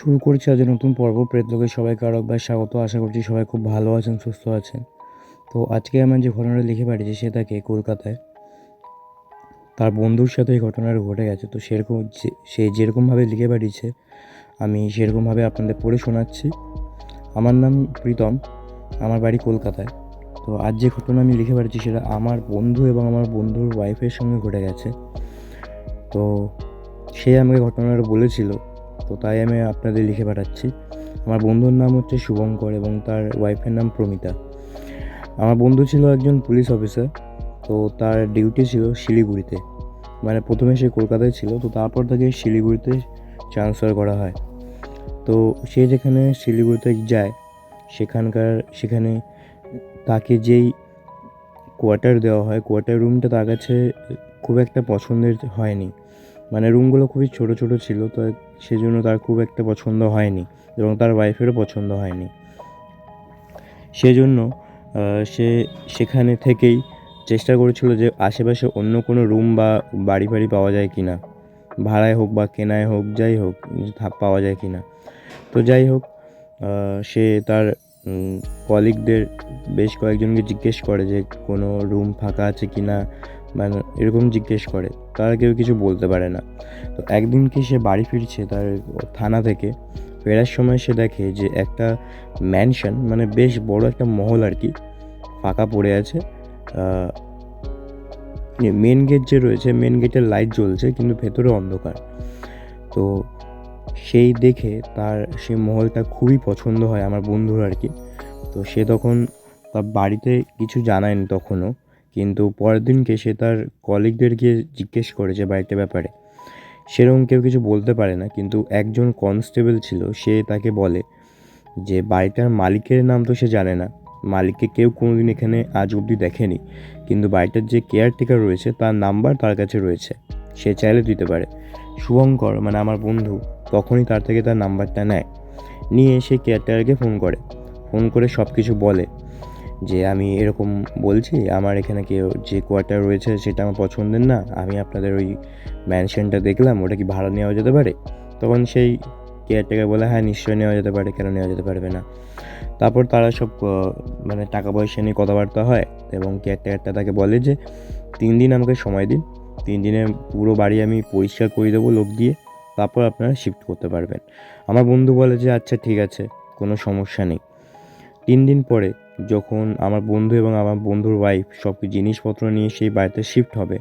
শুরু করছি আজ নতুন পর্ব। প্রেতলোকে সবাইকে আরেকবার স্বাগত। আশা করছি সবাই খুব ভালো আছেন, সুস্থ আছেন। তো আজকে আমার যে ঘটনাটা লিখে পাঠিয়েছি সে তাকে কলকাতায়। তার বন্ধুর সাথে এই ঘটনাটা ঘটে গেছে। তো সেরকম সে যেরকমভাবে লিখে পাঠিয়েছে আমি সেরকমভাবে আপনাদের পড়ে শোনাচ্ছি। আমার নাম প্রীতম। আমার বাড়ি কলকাতায়। তো আজ যে ঘটনা আমি লিখে পাঠিয়েছি সেটা আমার বন্ধু এবং আমার বন্ধুর ওয়াইফের সঙ্গে ঘটে গেছে। তো সে আমাকে ঘটনাটা বলেছিল। তো তাই আমি আপনাদের লিখে পাঠাচ্ছি। আমার বন্ধুর নাম হচ্ছে শুভঙ্কর এবং তার ওয়াইফের নাম প্রমিতা। আমার বন্ধু ছিল একজন পুলিশ অফিসার তো তার ডিউটি ছিল শিলিগুড়িতে। মানে প্রথমে সে কলকাতায় ছিল, তো তারপর তাকে শিলিগুড়িতে ট্রান্সফার করা হয়। তো সে যেখানে শিলিগুড়িতে যায়, সেখানকার, সেখানে তাকে যেই কোয়ার্টার দেওয়া হয় কোয়ার্টার রুমটা তার কাছে খুব একটা পছন্দের হয়নি। মানে রুমগুলো খুবই ছোট ছোট ছিল, তো সেজন্য তার খুব একটা পছন্দ হয়নি এবং তার ওয়াইফেরও পছন্দ হয়নি। সেজন্য সে সেখানে থেকেই চেষ্টা করেছিল যে আশেপাশে অন্য কোনো রুম বা বাড়ি ফাড়ি পাওয়া যায় কি না ভাড়ায় হোক বা কেনায় হোক, যাই হোক পাওয়া যায় কি না তো যাই হোক সে তার কলিগদের বেশ কয়েকজনকে জিজ্ঞেস করে যে কোনো রুম ফাঁকা আছে কি না মানে এরকম জিজ্ঞেস করে, তারা কেউ কিছু বলতে পারে না। তো একদিন কি সে বাড়ি ফিরছে তার থানা থেকে, ফেরার সময় সে দেখে যে একটা ম্যানশন মানে বেশ বড় একটা মহল আর কি, ফাঁকা পড়ে আছে। মেন গেট যে রয়েছে মেন গেটের লাইট জ্বলছে, কিন্তু ভেতরে অন্ধকার। তো সেই দেখে তার, সেই মহলটা খুবই পছন্দ হয় আমার বন্ধুর আর কি। তো সে তখন তার বাড়িতে কিছু জানায়নি তখনও। কিন্তু পরের দিনকে সে তার কলিগদেরকে জিজ্ঞেস করে যে বাড়িটার ব্যাপারে। সেরকম কেউ কিছু বলতে পারে না, কিন্তু একজন কনস্টেবল ছিল, সে তাকে বলে যে, বাড়িটার মালিকের নাম তো সে জানে না। মালিককে কেউ কোনোদিন এখানে আজ অবধি দেখেনি। কিন্তু বাড়িটার যে কেয়ারটেকার রয়েছে, তার নাম্বার তার কাছে রয়েছে। সে চাইলে দিতে পারে। শুভঙ্কর মানে আমার বন্ধু, তখনই তার থেকে তার নাম্বারটা নেয়। নিয়ে সে কেয়ারটেকারকে ফোন করে। ফোন করে সব কিছু বলে। যে আমি এরকম বলছি, আমার এখানে কেউ যে কোয়ার্টার রয়েছে সেটা আমার পছন্দের না, আমি আপনাদের ওই ম্যানশনটা দেখলাম, ওটা কি ভাড়া নেওয়া যেতে পারে? তখন সেই কেয়ারটেকার বলে হ্যাঁ নিশ্চয়ই নেওয়া যেতে পারে, কেন নেওয়া যেতে পারবে না? তারপর তারা সব মানে টাকা পয়সা নিয়ে কথাবার্তা হয় এবং কেয়ারটেকারটা তাকে বলে যে, তিন দিন আমাকে সময় দিন, তিন দিনে পুরো বাড়ি আমি পরিষ্কার করে দেবো লোক দিয়ে, তারপর আপনারা শিফট করতে পারবেন। আমার বন্ধু বলে যে আচ্ছা ঠিক আছে, কোনো সমস্যা নেই। তিন দিন পরে যখন আমার বন্ধু এবং আমার বন্ধুর ওয়াইফ সব জিনিসপত্র নিয়ে সেই বাড়িতে শিফট হবে,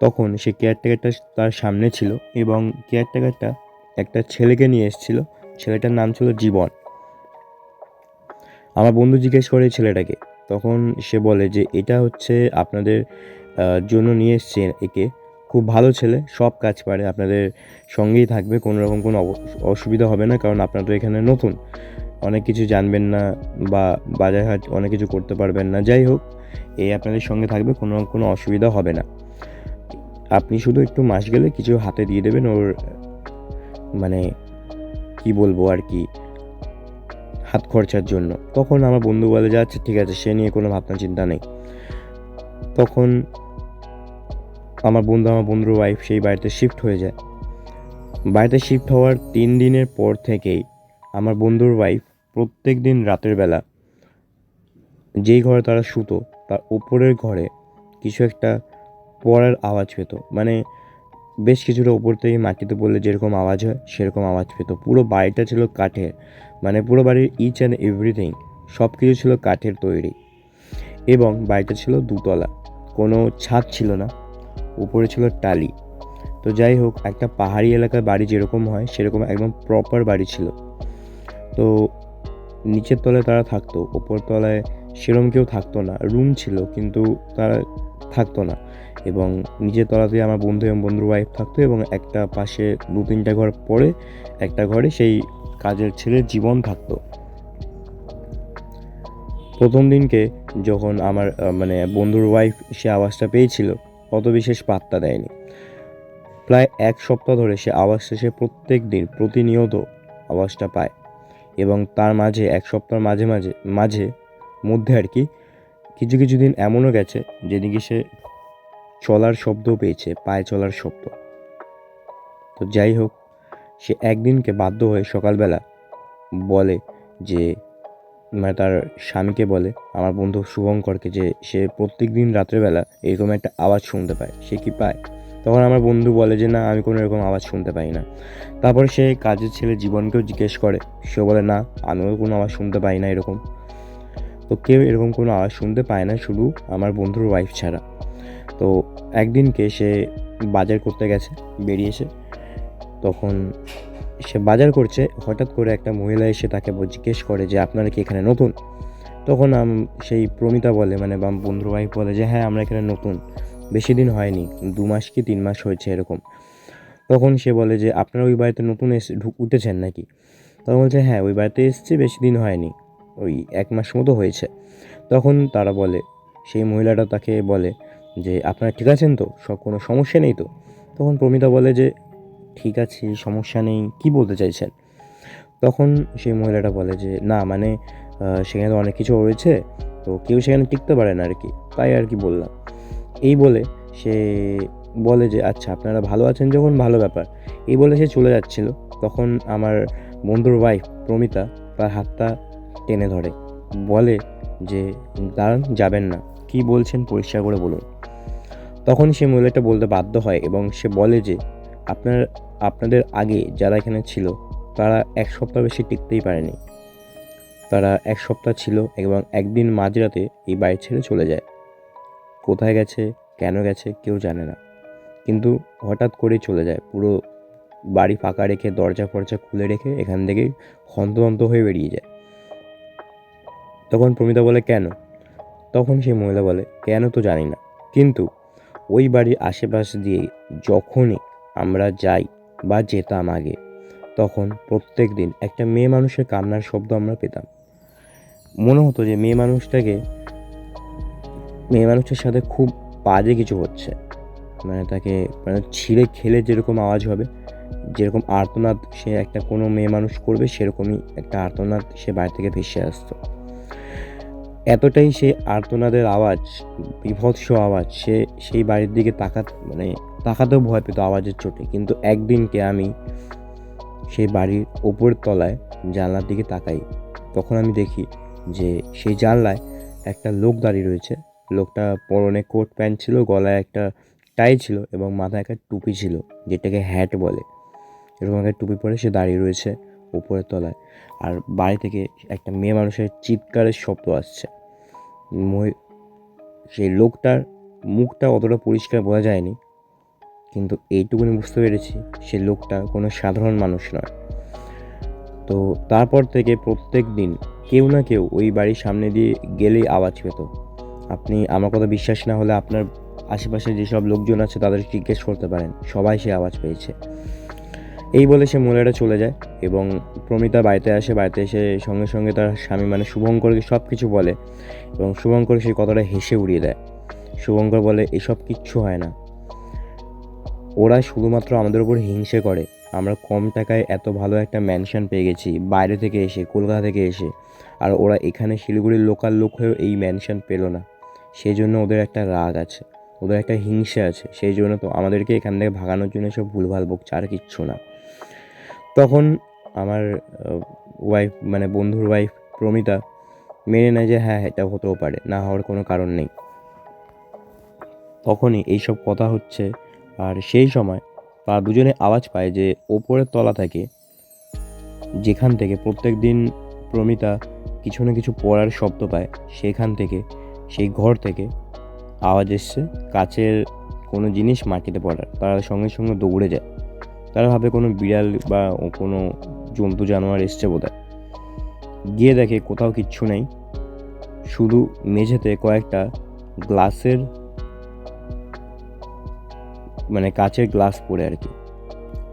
তখন সে কেয়ারটেকারটা তার সামনে ছিল এবং কেয়ারটেকারটা একটা ছেলেকে নিয়ে এসেছিল। ছেলেটার নাম ছিল জীবন। আমার বন্ধু জিজ্ঞেস করে ছেলেটাকে। তখন সে বলে যে, এটা হচ্ছে আপনাদের জন্য নিয়ে এসছে একে। খুব ভালো ছেলে, সব কাজ পারে। আপনাদের সঙ্গেই থাকবে, কোনো রকম কোনো অসুবিধা হবে না, কারণ আপনারা তো এখানে নতুন। অনেক কিছু জানবেন না বা বাজার হাট অনেক কিছু করতে পারবেন না। যাই হোক এই আপনাদের সঙ্গে থাকবে, কোনো কোনো অসুবিধা হবে না। আপনি শুধু একটু মাস গেলে কিছু হাতে দিয়ে দেবেন ওর মানে কি বলব আর কি, হাত খরচার জন্য। তখন আমার বন্ধু বলে যে আচ্ছা ঠিক আছে, সে নিয়ে কোনো ভাবনা চিন্তা নেই। তখন আমার বন্ধু, আমার বন্ধুর ওয়াইফ সেই বাড়িতে শিফট হয়ে যায়। বাড়িতে শিফট হওয়ার তিন দিনের পর থেকেই আমার বন্ধুর ওয়াইফ প্রত্যেক দিন রাতের বেলা যেই ঘরে তারা শুতো, তার উপরের ঘরে কিছু একটা পড়ার আওয়াজ পেত। মানে বেশ কিছুটা উপর থেকে মাটিতে পড়লে যেরকম আওয়াজ হয়, সেরকম আওয়াজ পেত। পুরো বাড়িটা ছিল কাঠের। মানে পুরো বাড়ির ইচ অ্যান্ড এভরিথিং সব কিছু ছিল কাঠের তৈরি। এবং বাড়িটা ছিল দুতলা। কোনো ছাদ ছিল না। উপরে ছিল টালি। তো যাই হোক, একটা পাহাড়ি এলাকার বাড়ি যেরকম হয়, সেরকম একদম প্রপার বাড়ি ছিল। তো নিচের তলায় তারা থাকতো, ওপর তলায় সেরম কেউ থাকতো না, রুম ছিল কিন্তু তারা থাকতো না। এবং নিচের তলাতে আমার বন্ধু এবং বন্ধুর ওয়াইফ থাকতো এবং একটা পাশে দু তিনটা ঘর পরে একটা ঘরে সেই কাজের ছেলের জীবন থাকতো। প্রথম দিনকে যখন আমার মানে বন্ধুর ওয়াইফ সে আওয়াজটা পেয়েছিল অত বিশেষ পাত্তা দেয়নি। প্রায় এক সপ্তাহ ধরে সে আওয়াজটা সে প্রত্যেক দিন প্রতিনিয়ত আওয়াজটা পায়। এবং তার মাঝে, এক সপ্তাহ মাঝে মাঝে মাঝে মধ্যে আর কি, কিছু কিছু দিন এমনও গেছে যেদিকে সে চলার শব্দও পেয়েছে, পায়ে চলার শব্দ। তো যাই হোক, সে একদিনকে বাধ্য হয়ে সকালবেলা বলে যে মানে তার স্বামীকে বলে, আমার বন্ধু শুভঙ্করকে যে সে প্রত্যেক দিন রাত্রেবেলা এরকম একটা আওয়াজ শুনতে পায়, সে কি পায়? তখন আমার বন্ধু বলে যে, না, আমি কোনো এরকম আওয়াজ শুনতে পাই না। তারপরে সে কাজের ছেলে জীবনকেও জিজ্ঞেস করে। সে বলে, না, আমিও কোনো আওয়াজ শুনতে পাই না এরকম। তো কেউ এরকম কোনো আওয়াজ শুনতে পায় না, শুধু আমার বন্ধুর ওয়াইফ ছাড়া। তো একদিনকে সে বাজার করতে গেছে বেরিয়েছে তখন সে বাজার করছে, হঠাৎ করে একটা মহিলা এসে তাকে জিজ্ঞেস করে যে, আপনারা কি এখানে নতুন? তখন সেই প্রমিতা বলে মানে বন্ধুর ওয়াইফ বলে যে হ্যাঁ আমরা এখানে নতুন। বেশি দিন হয়নি, দু মাস কি তিন মাস হয়েছে এরকম। তখন সে বলে যে, আপনারা ওই বাড়িতে নতুন এসে ঢুক উঠেছেন নাকি? তখন বলছে হ্যাঁ ওই বাড়িতে এসেছি, বেশি দিন হয়নি, ওই এক মাস মতো হয়েছে। তখন তারা বলে, সেই মহিলাটা তাকে বলে যে, আপনারা ঠিক আছেন তো? সব কোনো সমস্যা নেই তো? তখন প্রমিতা বলে যে, ঠিক আছে, সমস্যা নেই, কি বলতে চাইছেন? তখন সেই মহিলাটা বলে যে, না মানে সেখানে তো অনেক কিছু রয়েছে, তো কেউ সেখানে টিকতে পারে না আর কি তাই আর কি বললাম। এই বলে সে বলে যে আচ্ছা আপনারা ভালো আছেন যখন, ভালো ব্যাপার। এই বলে সে চলে যাচ্ছিল। তখন আমার বন্ধুর ওয়াইফ প্রমিতা তার হাতটা টেনে ধরে। বলে যে, দাঁড়ান, যাবেন না। কি বলছেন পরিষ্কার করে বলুন। তখন সে মহিলাটা বলতে বাধ্য হয় এবং সে বলে যে, আপনার, আপনাদের আগে যারা এখানে ছিল, তারা এক সপ্তাহ বেশি টিকতেই পারেনি। তারা এক সপ্তাহ ছিল এবং একদিন মাঝরাতে এই বাড়ি ছেড়ে চলে যায়। কোথায় গেছে, কেন গেছে কেউ জানে না। কিন্তু হঠাৎ করেই চলে যায়, পুরো বাড়ি ফাঁকা রেখে, দরজা ফরজা খুলে রেখে এখান থেকে হন্তদন্ত হয়ে বেরিয়ে যায়। তখন প্রমিতা বলে, কেন? তখন সেই মহিলা বলে, কেন তো জানি না। কিন্তু ওই বাড়ির আশেপাশ দিয়ে যখনই আমরা যাই বা যেতাম আগে, তখন প্রত্যেক দিন একটা মেয়ে মানুষের কান্নার শব্দ আমরা পেতাম। মনে হতো যে মেয়ে মানুষটাকে মেয়ে মানুষটার সাথে খুব বাজে কিছু হচ্ছে। মানে তাকে মানে ছিঁড়ে খেলে যেরকম আওয়াজ হবে, যেরকম আর্তনাদ সে একটা কোনো মেয়ে মানুষ করবে, সেরকমই একটা আর্তনাদ সে বাড়ি থেকে ভেসে আসতো। এতটাই সে আর্তনাদের আওয়াজ, বিভৎস আওয়াজ, সে সেই বাড়ির দিকে তাকাত মানে তাকাতেও ভয় পেত আওয়াজের চোটে। কিন্তু একদিনকে আমি সেই বাড়ির ওপরের তলায় জানলার দিকে তাকাই, তখন আমি দেখি যে সেই জানলায় একটা লোক দাঁড়িয়ে রয়েছে। লোকটা পরনে কোট প্যান্ট ছিল, গলায় একটা টাই ছিল এবং মাথায় একটা টুপি ছিল, যেটাকে হ্যাট বলে। এরকম একটা টুপি পরে সে দাঁড়িয়ে রয়েছে উপরের তলায়। আর বাড়ি থেকে একটা মেয়ে মানুষের চিৎকারের শব্দ আসছে। সেই লোকটার মুখটা অতটা পরিষ্কার বোঝা যায়নি, কিন্তু এইটুকুনি বুঝতে পেরেছি সে লোকটা কোনো সাধারণ মানুষ নয়। তো তারপর থেকে প্রত্যেক দিন কেউ না কেউ ওই বাড়ির সামনে দিয়ে গেলেই আওয়াজ পেত। আপনি আমার কথা বিশ্বাস না হলে আপনার আশেপাশে যেসব লোকজন আছে তাদের জিজ্ঞেস করতে পারেন। সবাই সে আওয়াজ পেয়েছে। এই বলে সে মহিলাটা চলে যায় এবং প্রমিতা বাড়িতে আসে, বাড়িতে এসে সঙ্গে সঙ্গে তার স্বামী মানে শুভঙ্করকে সব কিছু বলে এবং শুভঙ্কর সেই কথাটা হেসে উড়িয়ে দেয়। শুভঙ্কর বলে, এসব কিচ্ছু হয় না। ওরা শুধুমাত্র আমাদের উপর হিংসে করে। আমরা কম টাকায় এত ভালো একটা ম্যানশন পেয়ে গেছি, বাইরে থেকে এসে, কলকাতা থেকে এসে। আর ওরা এখানে শিলিগুড়ির লোকাল লোক হয়েও এই ম্যানশন পেল না। সেই জন্য ওদের একটা রাগ আছে, ওদের একটা হিংসে আছে, সেই জন্য তো আমাদেরকে এখান থেকে ভাগানোর জন্য সব ভুলভাল বকছে, আর কিচ্ছু না। তখন আমার ওয়াইফ মানে বন্ধুর ওয়াইফ প্রমিতা মেনে নেয় যে হ্যাঁ এটা হতেও পারে, না হওয়ার কোনো কারণ নেই। তখনই এইসব কথা হচ্ছে, আর সেই সময় তারা দুজনে আওয়াজ পায় যে ওপরের তলা থেকে, যেখান থেকে প্রত্যেক দিন প্রমিতা কিছু না কিছু পড়ার শব্দ পায়, সেখান থেকে সেই ঘর থেকে আওয়াজ এসছে কাচের কোনো জিনিস মাটিতে পড়ার। তারা সঙ্গে সঙ্গে দৌড়ে যায়। তারা ভাবে কোনো বিড়াল বা কোনো জন্তু, জানোয়ার এসছে বোধহয়। গিয়ে দেখে কোথাও কিচ্ছু নেই। শুধু মেঝেতে কয়েকটা গ্লাসের মানে কাচের গ্লাস পড়ে আর কি।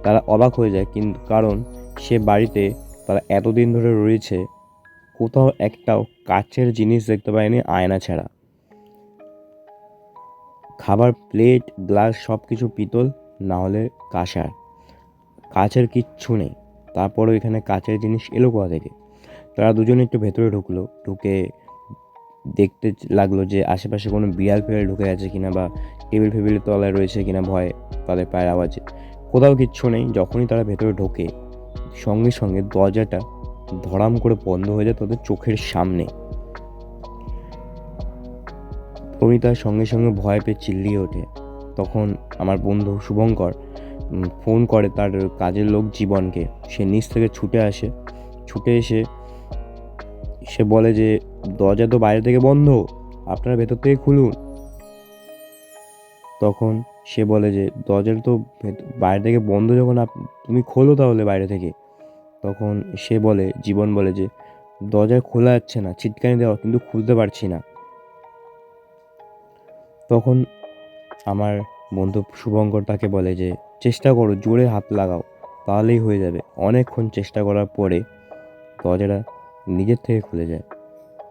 তারা অবাক হয়ে যায় কিন্তু কারণ সে বাড়িতে তারা এতদিন ধরে রয়েছে কোথাও একটাও কাচের জিনিস দেখতে পায়নি আয়না ছাড়া। খাবার প্লেট, গ্লাস সব কিছু পিতল না হলে কাঁসার। কাচের কিচ্ছু নেই। তারপরেও এখানে কাচের জিনিস এলো কোথা থেকে? তারা দুজনে একটু ভেতরে ঢুকলো, ঢুকে দেখতে লাগল যে আশেপাশে কোনো বিড়াল ফিড়াল ঢুকে আছে কিনা বা টেবিল ফেবিলের তলায় রয়েছে কিনা ভয়, তাদের পায়ের আওয়াজে। কোথাও কিচ্ছু নেই, যখনই তারা ভেতরে ঢোকে, সঙ্গে সঙ্গে দরজাটা ধরাম করে বন্ধ হয়ে যায় তাদের চোখের সামনে। প্রমিতার সঙ্গে সঙ্গে ভয় পেয়ে চিল্লিয়ে ওঠে। তখন আমার বন্ধু শুভঙ্কর ফোন করে তার কাজের লোক জীবনকে। সে নিচ থেকে ছুটে আসে। ছুটে এসে সে বলে যে, দরজা তো বাইরে থেকে বন্ধ, আপনারা ভেতর থেকে খুলুন। তখন সে বলে যে, দরজাটা তো বাইরে থেকে বন্ধ যখন তুমি খোলো তাহলে বাইরে থেকে। তখন সে বলে, জীবন বলে যে, দরজা খোলা যাচ্ছে না, ছিটকানি দেওয়া, কিন্তু খুলতে পারছি না। তখন আমার বন্ধু শুভঙ্কর তাকে বলে যে, চেষ্টা করো, জোরে হাত লাগাও, তাহলেই হয়ে যাবে। অনেকক্ষণ চেষ্টা করার পরে দরজাটা নিজের থেকে খুলে যায়।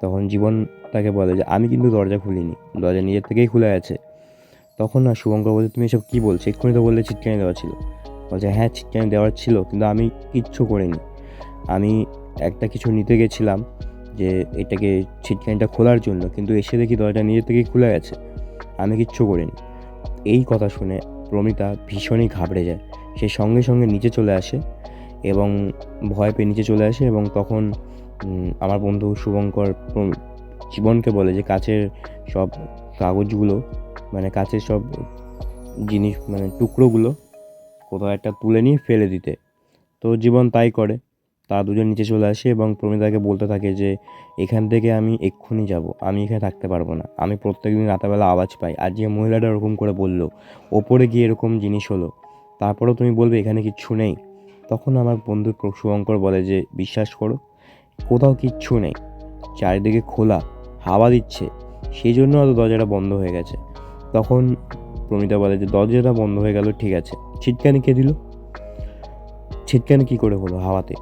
তখন জীবন তাকে বলে যে, আমি কিন্তু দরজা খুলিনি, দরজা নিজের থেকেই খুলে আছে। তখন না, শুভঙ্কর বলছে, তুমি এসব কী বলছো? এক্ষুনি তো বললে ছিটকানি দেওয়া ছিল। বলছে হ্যাঁ ছিটকানি দেওয়ার ছিল, কিন্তু আমি কিচ্ছু করিনি। আমি একটা কিছু নিতে গেছিলাম যে, এটাকে ছিটকানিটা খোলার জন্য, কিন্তু এসে দেখি দরজা নিজের থেকেই খুলে গেছে। আমি কিচ্ছু করিনি। এই কথা শুনে প্রমিতা ভীষণই ঘাবড়ে যায়। সে সঙ্গে সঙ্গে নিচে চলে আসে এবং ভয় পেয়ে নিচে চলে আসে এবং তখন আমার বন্ধু শুভঙ্কর জীবনকে বলে যে কাছের সব কাগজগুলো মানে কাছের সব জিনিস মানে টুকরোগুলো কোথাও একটা তুলে নিয়ে ফেলে দিতে। তো জীবন তাই করে। তারা দুজন নিচে চলে আসে এবং প্রমিতাকে বলতে থাকে যে, এখান থেকে আমি এক্ষুনি যাব। আমি এখানে থাকতে পারব না। আমি প্রত্যেকদিন রাতেবেলা আওয়াজ পাই। আর যে মহিলাটা ওরকম করে বলল, ওপরে গিয়ে এরকম জিনিস হলো। তারপরেও তুমি বলবে এখানে কিচ্ছু নেই? তখন আমার বন্ধু শুভঙ্কর বলে যে, বিশ্বাস করো, কোথাও কিচ্ছু নেই। চারিদিকে খোলা, হাওয়া দিচ্ছে। সেই জন্য হয়তো দরজাটা বন্ধ হয়ে গেছে। তখন প্রমিতা বলে যে, দরজাটা বন্ধ হয়ে গেল, ঠিক আছে। ছিটকানি কে দিল? ছিটকানি কী করে হলো হাওয়াতে?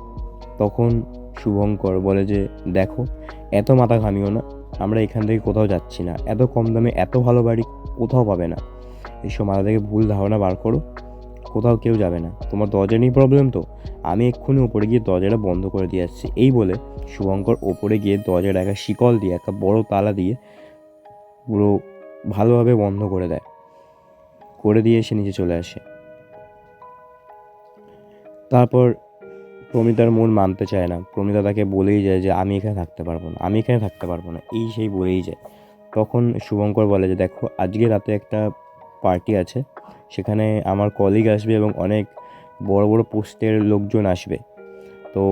তখন শুভঙ্কর বলে যে, দেখো, এত মাথা ঘামিও না, আমরা এখান থেকে কোথাও যাচ্ছি না। এত কম দামে এত ভালো বাড়ি কোথাও পাবে না। এসব মাথা থেকে ভুল ধারণা বার করো, কোথাও কেউ যাবে না। তোমার দরজা নিয়ে প্রবলেম তো? আমি এক্ষুনি ওপরে গিয়ে দরজাটা বন্ধ করে দিয়ে আসছি। এই বলে শুভঙ্কর ওপরে গিয়ে দরজাটা একটা শিকল দিয়ে একটা বড় তালা দিয়ে পুরো ভালোভাবে বন্ধ করে দেয়। করে দিয়ে এসে নিচে চলে আসে। তারপর প্রমিতার মন মানতে চায় না। প্রমিতা তাকে বলেই যায় যে, আমি এখানে থাকতে পারব না, আমি এখানে থাকতে পারব না। এই সেই বলেই যায়। তখন শুভঙ্কর বলে যে, দেখো, আজকে রাতে একটা পার্টি আছে। সেখানে আমার কলিগ আসবে এবং অনেক বড় বড় পোস্টের লোকজন আসবে। তো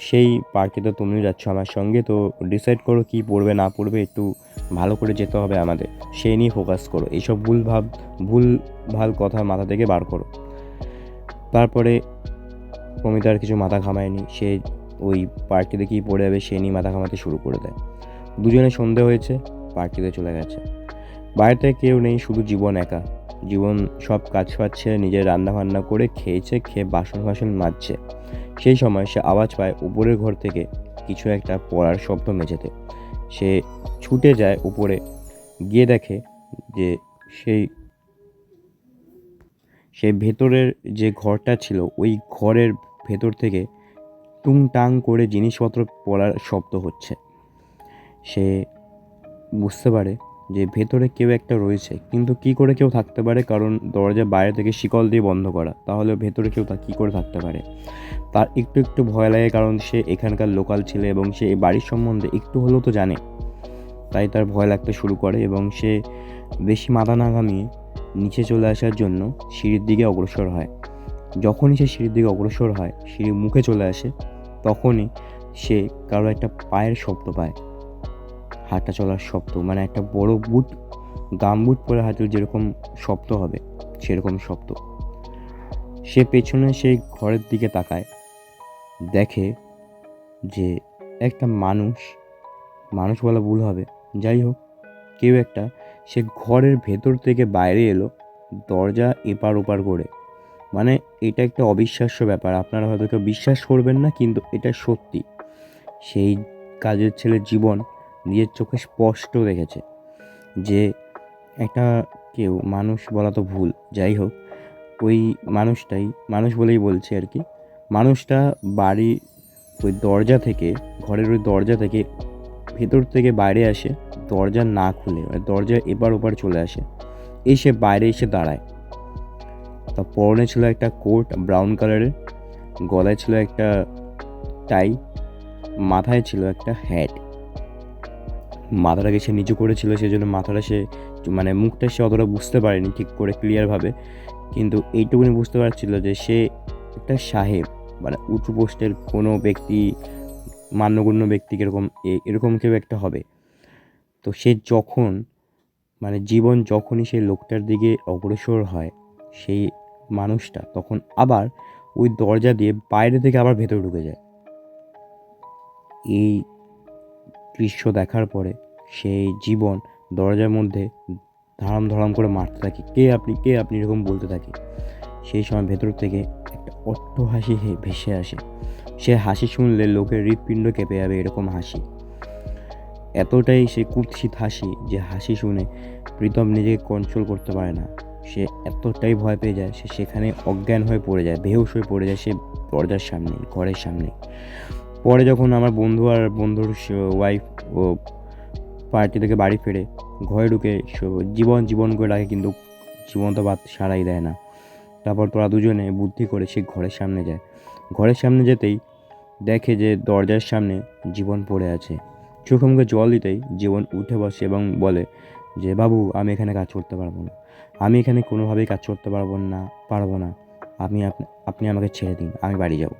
সেই পার্কে তো তুমিও যাচ্ছ আমার সঙ্গে, তো ডিসাইড করো কী পড়বে, না পড়বে, একটু ভালো করে যেতে হবে আমাদের। সেই নিয়ে ফোকাস করো। এইসব ভুল ভাব, ভুল ভালো কথা মাথা থেকে বার করো। তারপরে প্রমিতার কিছু মাথা ঘামায়নি। সে ওই পার্টিতে কী পড়ে যাবে, সে নিয়ে মাথা ঘামাতে শুরু করে দেয়। দুজনে সন্ধে হয়েছে পার্টিতে চলে গেছে। বাড়িতে কেউ নেই, শুধু জীবন একা। জীবন সব কাজ পাচ্ছে নিজের রান্না বান্না করে খেয়েছে, খেয়ে বাসন ফাসন মাজছে। সেই সময় সে আওয়াজ পায় উপরের ঘর থেকে কিছু একটা পড়ার শব্দ মেঝেতে। সে ছুটে যায় উপরে, গিয়ে দেখে যে সেই সেই ভেতরের যে ঘরটা ছিল, ওই ঘরের ভেতর থেকে টুংটাং করে জিনিসপত্র পড়ার শব্দ হচ্ছে। সে বুঝতে পারে যে ভেতরে কেউ একটা রয়েছে, কিন্তু কি করে কেউ থাকতে পারে? কারণ দরজা বাইরে থেকে শিকল দিয়ে বন্ধ করা, তাহলে ভেতরে কেউ তা কী করে থাকতে পারে? তার একটু একটু ভয় লাগে কারণ সে এখানকার লোকাল ছেলে এবং সে এই বাড়ির সম্বন্ধে একটু হলেও তো জানে। তাই তার ভয় লাগতে শুরু করে এবং সে বেশি মাথা না ঘামিয়ে নিচে চলে আসার জন্য সিঁড়ির দিকে অগ্রসর হয়। যখনই সে সিঁড়ির দিকে অগ্রসর হয়, সিঁড়ির মুখে চলে আসে, তখনই সে কারও একটা পায়ের শব্দ পায়। হাঁটা চলার শব্দ মানে একটা বড় বুট গাম বুট পরে হাঁটলে যেরকম শব্দ হবে, সেরকম শব্দ। সে পেছনে, সেই ঘরের দিকে তাকায়, দেখে যে একটা মানুষ মানুষ বলা ভুল হবে, যাই হোক, কেউ একটা, সে ঘরের ভেতর থেকে বাইরে এলো, দরজা এপার ওপার করে। মানে এটা একটা অবিশ্বাস্য ব্যাপার, আপনারা হয়তো কেউ বিশ্বাস করবেন না, কিন্তু এটা সত্যি। সেই কাজের ছেলের জীবন নিজের চোখে স্পষ্ট দেখেছে যে একটা কেউ মানুষ বলা তো ভুল, যাই হোক, ওই মানুষটাই, মানুষ বলেই বলছে আর কি, মানুষটা বাড়ি ওই দরজা থেকে, ঘরের ওই দরজা থেকে ভেতর থেকে বাইরে আসে, দরজা না খুলে মানে দরজা এপার ওপার চলে আসে, এসে বাইরে এসে দাঁড়ায়। তার পরনে ছিল একটা কোট ব্রাউন কালারের, গলায় ছিল একটা টাই, মাথায় ছিল একটা হ্যাট মাথাটাকে সে নিচু করেছিল সেই জন্য মাথাটা সে মানে মুখটা সে অতটা বুঝতে পারেনি ঠিক করে ক্লিয়ারভাবে কিন্তু এইটুকুনি বুঝতে পারছিল যে সে একটা সাহেব মানে উঁচু পোস্টের কোনো ব্যক্তি, মান্যগণ্য ব্যক্তি এরকম এরকম কেউ একটা হবে। তো সে যখন মানে জীবন যখনই সেই লোকটার দিকে অগ্রসর হয়, সেই মানুষটা তখন আবার ওই দরজা দিয়ে বাইরে থেকে আবার ভেতরে ঢুকে যায়। এই দৃশ্য দেখার পরে সেই জীবন দরজার মধ্যে ধরাম ধরাম করে মারতে থাকে। কে আপনি? কে আপনি? এরকম বলতে থাকে। সেই সময় ভেতর থেকে একটা অট্ট হাসি ভেসে আসে। সে হাসি শুনলে লোকের হৃৎপিণ্ড কেঁপে যাবে এরকম হাসি। এতটাই সে কুৎসিত হাসি যে হাসি শুনে প্রীতম নিজেকে কন্ট্রোল করতে পারে না। সে এতটাই ভয় পেয়ে যায়, সে সেখানে অজ্ঞান হয়ে পড়ে যায়, বেহুশ হয়ে পড়ে যায় সে দরজার সামনে ঘরের সামনে পরে যখন আমার বন্ধু আর বন্ধুর ওয়াইফ ও পার্টি থেকে বাড়ি ফেরে, ঘরে ঢুকে জীবন জীবন করে ডাকে কিন্তু জীবন তো বাদ সারাই দেয় না। তারপর তোরা দুজনে বুদ্ধি করে সে ঘরের সামনে যায়। ঘরের সামনে যেতেই দেখে যে দরজার সামনে জীবন পড়ে আছে। চোখে মুখে জল দিতেই জীবন উঠে বসে এবং বলে যে, বাবু, আমি এখানে কাজ করতে পারব না। আমি এখানে কোনোভাবেই কাজ করতে পারব না পারব না। আপনি, আপনি- আমাকে ছেড়ে দিন, আমি বাড়ি যাব।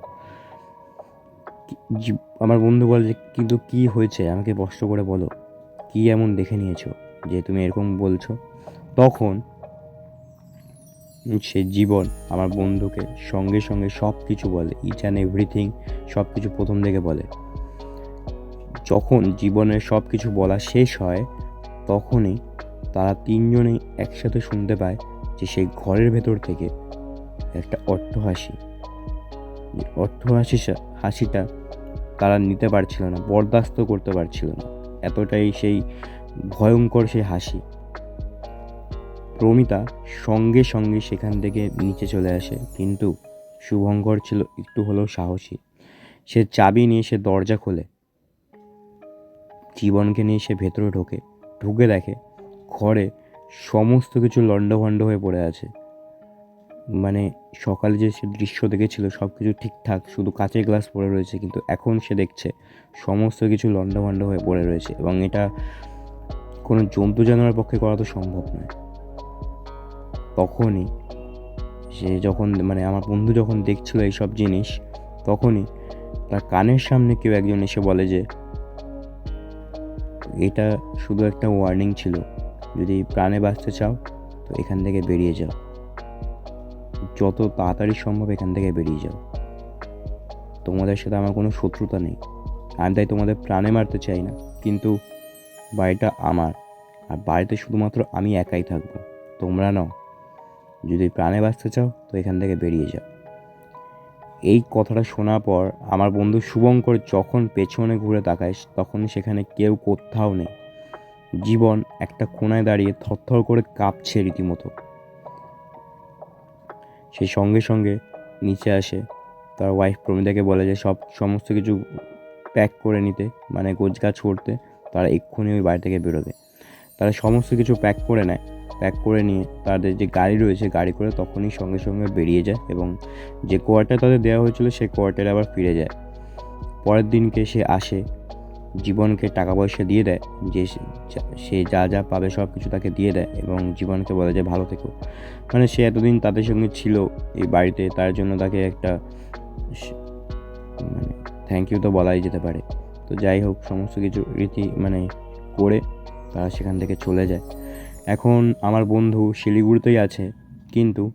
আমার বন্ধু বলে যে, কিন্তু কি হয়েছে? আমাকে স্পষ্ট করে বলো। কি এমন দেখে নিয়েছো যে তুমি এরকম বলছো? তখন সে জীবন আমার বন্ধুকে সঙ্গে সঙ্গে সব কিছু বলে ইচ অ্যান্ড এভরিথিং সব কিছু প্রথম থেকে বলে। যখন জীবনের সব কিছু বলা শেষ হয়, তখনই তারা তিনজনেই একসাথে শুনতে পায় যে সেই ঘরের ভেতর থেকে একটা অট্টহাসি। অট্টহাসি হাসিটা তারা নিতে পারছিল না, বরদাস্ত করতে পারছিল না। এতটাই সেই ভয়ঙ্কর সেই হাসি। প্রমিতা সঙ্গে সঙ্গে সেখান থেকে নিচে চলে আসে, কিন্তু শুভঙ্কর ছিল একটু হলেও সাহসী। সে চাবি নিয়ে সে দরজা খোলে। জীবনকে নিয়ে সে ভেতরে ঢোকে, ঢুকে দেখে ঘরে সমস্ত কিছু লণ্ডভণ্ড হয়ে পড়ে আছে। মানে সকালে যে সে দৃশ্য দেখেছিল সব কিছু ঠিকঠাক, শুধু কাঁচের গ্লাস পড়ে রয়েছে, কিন্তু এখন সে দেখছে সমস্ত কিছু লণ্ডভণ্ড হয়ে পড়ে রয়েছে এবং এটা কোনো জন্তু জানোয়ারের পক্ষে করা তো সম্ভব নয়। তখনই সে যখন মানে আমার বন্ধু যখন দেখছিল এইসব জিনিস, তখনই তার কানের সামনে কেউ একজন এসে বলে যে, এটা শুধু একটা ওয়ার্নিং ছিল, যদি প্রাণে বাঁচতে চাও, তো এখান থেকে বেরিয়ে যাও। যত তাড়াতাড়ি সম্ভব এখান থেকে বেরিয়ে যাও। তোমাদের সাথে আমার কোনো শত্রুতা নেই। আমি তাই তোমাদের প্রাণে মারতে চাই না, কিন্তু বাড়িটা আমার। আর বাড়িতে শুধুমাত্র আমি একাই থাকব। তোমরা নাও, যদি প্রাণে বাঁচতে চাও, তো এখান থেকে বেরিয়ে যাও। এই কথাটা শোনার পর আমার বন্ধু শুভঙ্কর যখন পেছনে ঘুরে তাকায়, তখন সেখানে কেউ কোথাও নেই। জীবন একটা কোনায় দাঁড়িয়ে থরথর করে কাঁপছে রীতিমতো। সে সঙ্গে সঙ্গে নিচে আসে। তার ওয়াইফ প্রমিতাকে বলে যে, সব, সমস্ত কিছু প্যাক করে নিতে মানে গোছগাছ করতে, তারা এক্ষুনি ওই বাড়ি থেকে বেরোবে। তারা সমস্ত কিছু প্যাক করে নেয়। প্যাক করে নিয়ে তাদের যে গাড়ি রয়েছে, গাড়ি করে তখনই সঙ্গে সঙ্গে বেরিয়ে যায় এবং যে কোয়ার্টার তাদের দেওয়া হয়েছিল সেই কোয়ার্টারে আবার ফিরে যায়। পরের দিনকে সে আসে জীবনকে টাকা পয়সা দিয়ে দেয়, যে সে- যা- যা পাবে সব কিছু তাকে দিয়ে দেয় এবং জীবনকে বলে যে ভালো থেকো। মানে সে এতদিন তাদের সঙ্গে ছিল, এই বাড়িতে, তার জন্য তাকে একটা মানে থ্যাংক ইউ তো বলাই যেতে পারে। তো যাই হোক, সমস্ত কিছু রীতি মানে করে তারা সেখান থেকে চলে যায়। এখন আমার বন্ধু শিলিগুড়িতেই আছে, কিন্তু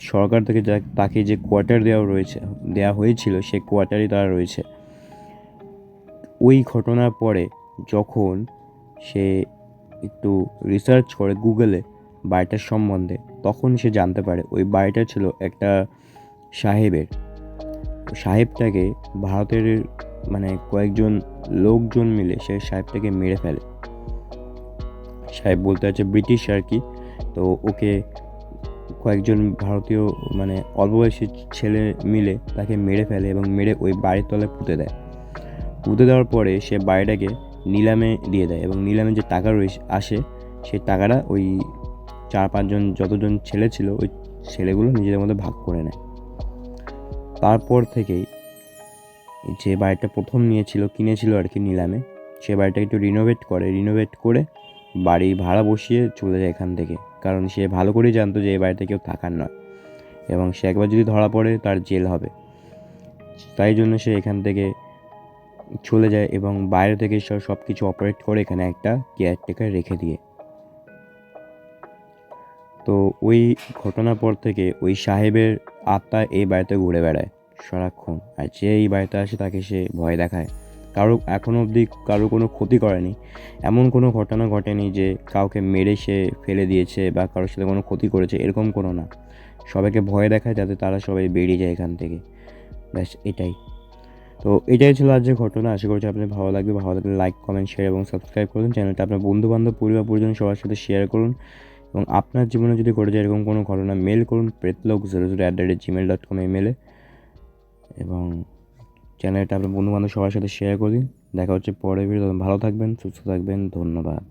সরকার থেকে যা, তাকে যে কোয়ার্টার দেওয়া রয়েছে, দেওয়া হয়েছিল, সে কোয়ার্টারই তারা রয়েছে। ওই ঘটনার পরে যখন সে একটু রিসার্চ করে গুগলে বাড়িটার সম্বন্ধে, তখন সে জানতে পারে ওই বাড়িটা ছিল একটা সাহেবের। সাহেবটাকে ভারতের মানে কয়েকজন লোকজন মিলে সে সাহেবটাকে মেরে ফেলে। সাহেব বলতে আছে ব্রিটিশ আর কি। তো ওকে কয়েকজন ভারতীয় মানে অল্প বয়সী ছেলে মিলে তাকে মেরে ফেলে এবং মেরে ওই বাড়ির তলায় পুঁতে দেয়। পুঁতে দেওয়ার পরে সে বাড়িটাকে নিলামে দিয়ে দেয় এবং নিলামে যে টাকা রয়েছে, আসে সেই টাকাটা ওই চার পাঁচজন যতজন ছেলে ছিল, ওই ছেলেগুলো নিজেদের মধ্যে ভাগ করে নেয়। তারপর থেকেই যে বাড়িটা প্রথম নিয়েছিল, কিনেছিল আর কি নিলামে, সে বাড়িটা একটু রিনোভেট করে রিনোভেট করে বাড়ি ভাড়া বসিয়ে চলে যায় এখান থেকে। কারণ সে ভালো করেই জানতো যে এই বাড়িতে কেউ থাকার নয় এবং সে একবার যদি ধরা পড়ে তার জেল হবে। তাই জন্য সে এখান থেকে চলে যায় এবং বাইরে থেকে সব কিছু অপারেট করে এখানে একটা কেয়ারটেকার রেখে দিয়ে। তো ওই ঘটনার পর থেকে ওই সাহেবের আত্মা এই বাড়িতে ঘুরে বেড়ায় সারাক্ষণ। আর যে এই বাড়িতে আসে তাকে সে ভয় দেখায়। কারও এখনও অবধি কারও কোনো ক্ষতি করেনি। এমন কোনো ঘটনা ঘটেনি যে কাউকে মেরে সে ফেলে দিয়েছে বা কারোর সাথে কোনো ক্ষতি করেছে, এরকম কোনো না। সবাইকে ভয় দেখায় যাতে তারা সবাই বেরিয়ে যায় এখান থেকে। ব্যাস, এটাই। তো এটাই ছিল আজকের ঘটনা। আশা করছি আপনার ভালো লাগবে। ভালো লাগলে লাইক কমেন্ট শেয়ার এবং সাবস্ক্রাইব করুন। চ্যানেলটা আপনার বন্ধু বান্ধব পরিবার, পরিজন সবার সাথে শেয়ার করুন। এবং আপনার জীবনে যদি ঘটে যায় এরকম কোনো ঘটনা মেল করুন প্রেতলোক zero zero at the rate Gmail dot com ইমেলে এবং চ্যানেলটা আপনার বন্ধু বান্ধব সবার সাথে শেয়ার করে দিন। দেখা হচ্ছে পরের ভিডিও ভালো থাকবেন, সুস্থ থাকবেন। ধন্যবাদ।